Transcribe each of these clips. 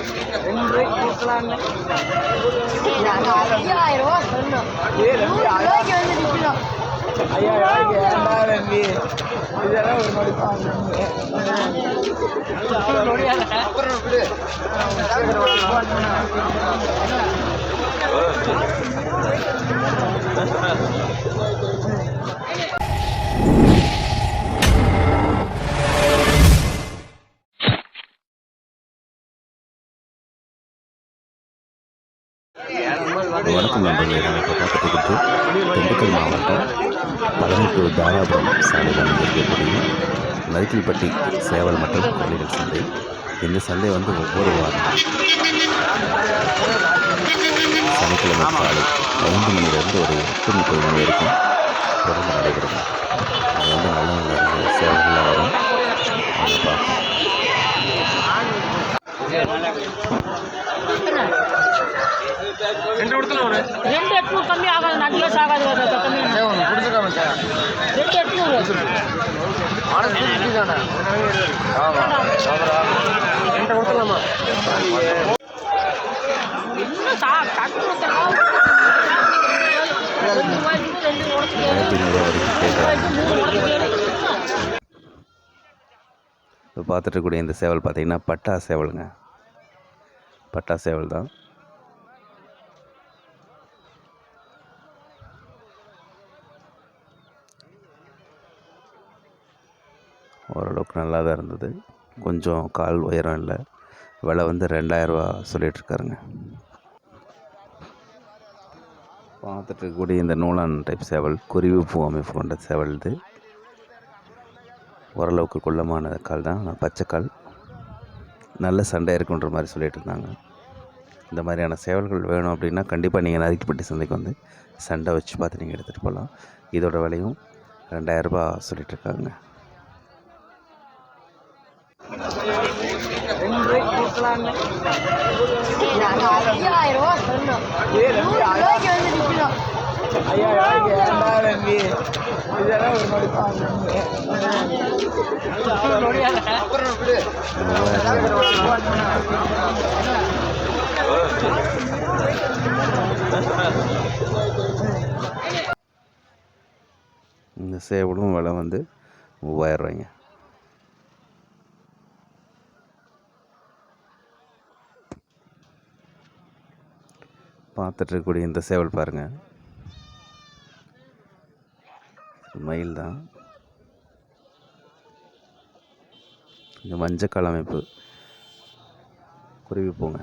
ரெண்டு ஐயாயிரம் ரூபா சொன்னோம். ரூபாய்க்கு வந்து நிற்கிறோம் ஐயாயிரம் ரூபாய்க்கு இதெல்லாம் ஒரு மாதிரி வணக்கம் நண்பர்களே. நான் இப்போ பார்த்துட்டு இருக்கிறது திண்டுக்கல் மாவட்டம் பழனி தாராபுரம் சாலையில் அமைந்திருக்கக்கூடிய நரிக்கல்பட்டி சேவல் மற்றும் கோழிகள் சந்தை. இந்த சந்தை வந்து ஒவ்வொரு வாரம் சனிக்கிழமை காலை ஐந்து மணிலேருந்து ஒரு எட்டு முப்பது மணி வரைக்கும் தொடர்ந்து நடைபெறும். அது வந்து நல்ல நல்ல சேவல்கள்லாம் வரும். அதை பார்ப்போம். ரெண்டு எட்நூறு கம்மி ஆகாது நான் கிலோ ஆகாது கம்மி கொடுத்துருக்காங்க சார் ரெண்டு எட்நூறு கொடுத்துடலாமா இப்போ பார்த்துட்டு இருக்கக்கூடிய இந்த சேவல் பார்த்தீங்கன்னா பட்டா சேவலுங்க. பட்டா சேவல் தான். ஓரளவுக்கு நல்லா தான் இருந்தது. கொஞ்சம் கால் உயரம் இல்லை. விலை வந்து ரெண்டாயிரரூவா சொல்லிகிட்ருக்காருங்க பார்த்துட்டு இருக்கக்கூடிய இந்த நூலான் டைப் சேவல் குருவி பூ அமைப்பு கொண்ட சேவல் இது. ஓரளவுக்கு குள்ளமான கால் தான். ஆனால் பச்சைக்கால் நல்ல சண்டை இருக்குன்ற மாதிரி சொல்லிட்டு இருந்தாங்க. இந்த மாதிரியான சேவல்கள் வேணும் அப்படின்னா கண்டிப்பாக நீங்கள் நறுக்கிப்பட்டி சந்தைக்கு வந்து சண்டை வச்சு பார்த்து நீங்கள் எடுத்துகிட்டு போகலாம் இதோட விலையும் ரெண்டாயிரரூபா கொடுக்கலான்னு ஐயாயிரம் ரூபா சொன்னோம் ஐயாயிரம் தம்பி இதெல்லாம் ஒரு மாதிரி இந்த சேவலும் விலை வந்து மூவாயிரம் ரூபாய்ங்க பார்த்துட்டு இந்த சேவல் பாருங்கள் மயில் தான். இந்த மஞ்சக்கால் அமைப்பு. குருவி பூங்க.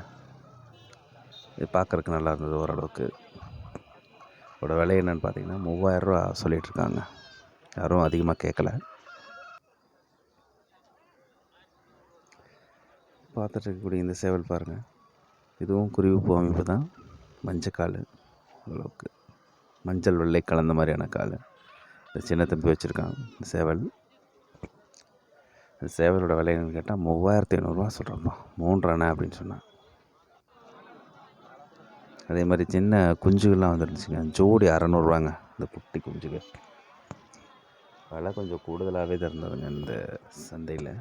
இது பார்க்குறக்கு நல்லா இருந்தது ஓரளவுக்கு. இதோட விலை என்னென்னு பார்த்தீங்கன்னா மூவாயிரரூவா சொல்லிகிட்ருக்காங்க யாரும் அதிகமாக கேட்கல பார்த்துட்டு இருக்கக்கூடிய இந்த சேவல் பாருங்கள் இதுவும் குருவி பூ அமைப்பு தான். மஞ்சக்கால். ஓரளவுக்கு. மஞ்சள் வெள்ளை கலந்த மாதிரியான கால். இந்த சின்ன தம்பி வச்சுருக்காங்க இந்த சேவல். அந்த சேவலோட விலை என்னன்னு கேட்டால் மூவாயிரத்தி ஐநூறுரூவா சொல்கிறோம்ப்பா மூன்று அப்படின்னு சொன்னான். அதே மாதிரி சின்ன குஞ்சுகள்லாம் வந்துருந்துச்சுங்க. ஜோடி அறநூறுவாங்க இந்த குட்டி குஞ்சுகள். விலை கொஞ்சம் கூடுதலாகவே திறந்ததுங்க இந்த சந்தையில்.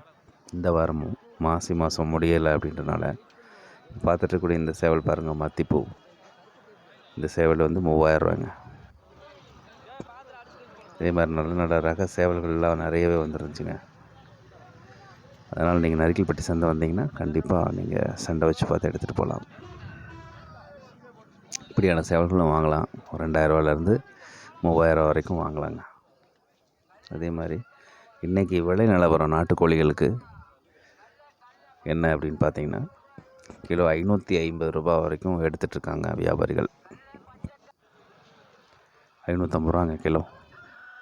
இந்த வாரமும் மாசி மாதம் முடியலை அப்படின்றனால பார்த்துட்டு கூட இந்த சேவல் பாருங்கள் மத்திப்பூ. இந்த சேவல் வந்து மூவாயிரரூவாங்க. இதே மாதிரி நல்ல நல்ல ரக சேவல்கள்லாம் நிறையவே வந்துருந்துச்சுங்க. அதனால் நீங்கள் நரிக்கல்பட்டி சந்தை வந்தீங்கன்னா கண்டிப்பாக நீங்கள் சண்டை வச்சு பார்த்து எடுத்துகிட்டு போகலாம் இப்படியான சேவல்களும் வாங்கலாம். ஒரு ரெண்டாயிரரூவாலேருந்து மூவாயிரம் வரைக்கும் வாங்கலாங்க. அதே மாதிரி இன்றைக்கி விலை நிலவரம் நாட்டுக்கோழிகளுக்கு என்ன அப்படின்னு பார்த்தீங்கன்னா கிலோ ஐநூற்றி ஐம்பது ரூபாய் வரைக்கும் எடுத்துகிட்ருக்காங்க வியாபாரிகள். ஐநூற்றம்பது ரூபாங்க கிலோ.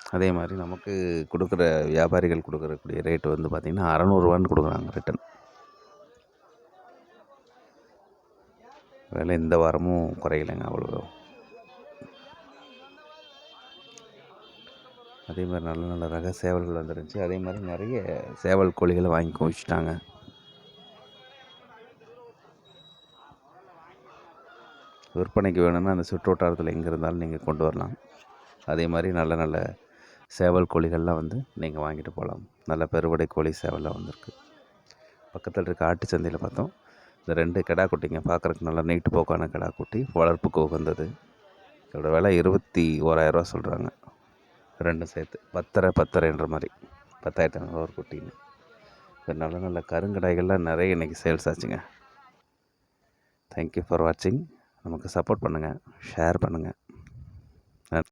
அதே மாதிரி நமக்கு கொடுக்குற வியாபாரிகள் கொடுக்குறக்கூடிய ரேட்டு வந்து பார்த்திங்கன்னா அறநூறுவான்னு கொடுக்குறாங்க ரிட்டன் விலை இந்த வாரமும் குறையலைங்க அவ்வளோ அதே மாதிரி நல்ல நல்ல ரக சேவல்கள் வந்துருந்துச்சு அதே மாதிரி நிறைய சேவல் கோழிகளை வாங்கி குவிச்சிட்டாங்க. விற்பனைக்கு வேணும்னா அந்த சுற்று வட்டாரத்தில் எங்கே இருந்தாலும் நீங்கள் கொண்டு வரலாம். அதே மாதிரி நல்ல நல்ல சேவல் கோழிகள்லாம் வந்து நீங்கள் வாங்கிட்டு போகலாம் நல்ல பெருவடை கோழி சேவல்லாம் வந்திருக்கு. பக்கத்தில் இருக்க ஆட்டு சந்தையில் பார்த்தோம். இந்த ரெண்டு கிடா குட்டிங்க பார்க்குறக்கு நல்லா நீட்டு போக்கான கிடா குட்டி. வளர்ப்புக்கு உகந்தது. இதோட விலை இருபத்தி ஓராயிரரூவா சொல்கிறாங்க ரெண்டும் சேர்த்து பத்தரை பத்தரைன்ற மாதிரி. பத்தாயிரத்தி ஐநூறுவா ஒரு குட்டின்னு இப்போ நல்ல நல்ல கருங்கடாய்கள்லாம் நிறைய இன்றைக்கி சேல்ஸ் ஆச்சுங்க. தேங்க்யூ ஃபார் வாட்சிங் நமக்கு சப்போர்ட் பண்ணுங்கள் ஷேர் பண்ணுங்கள்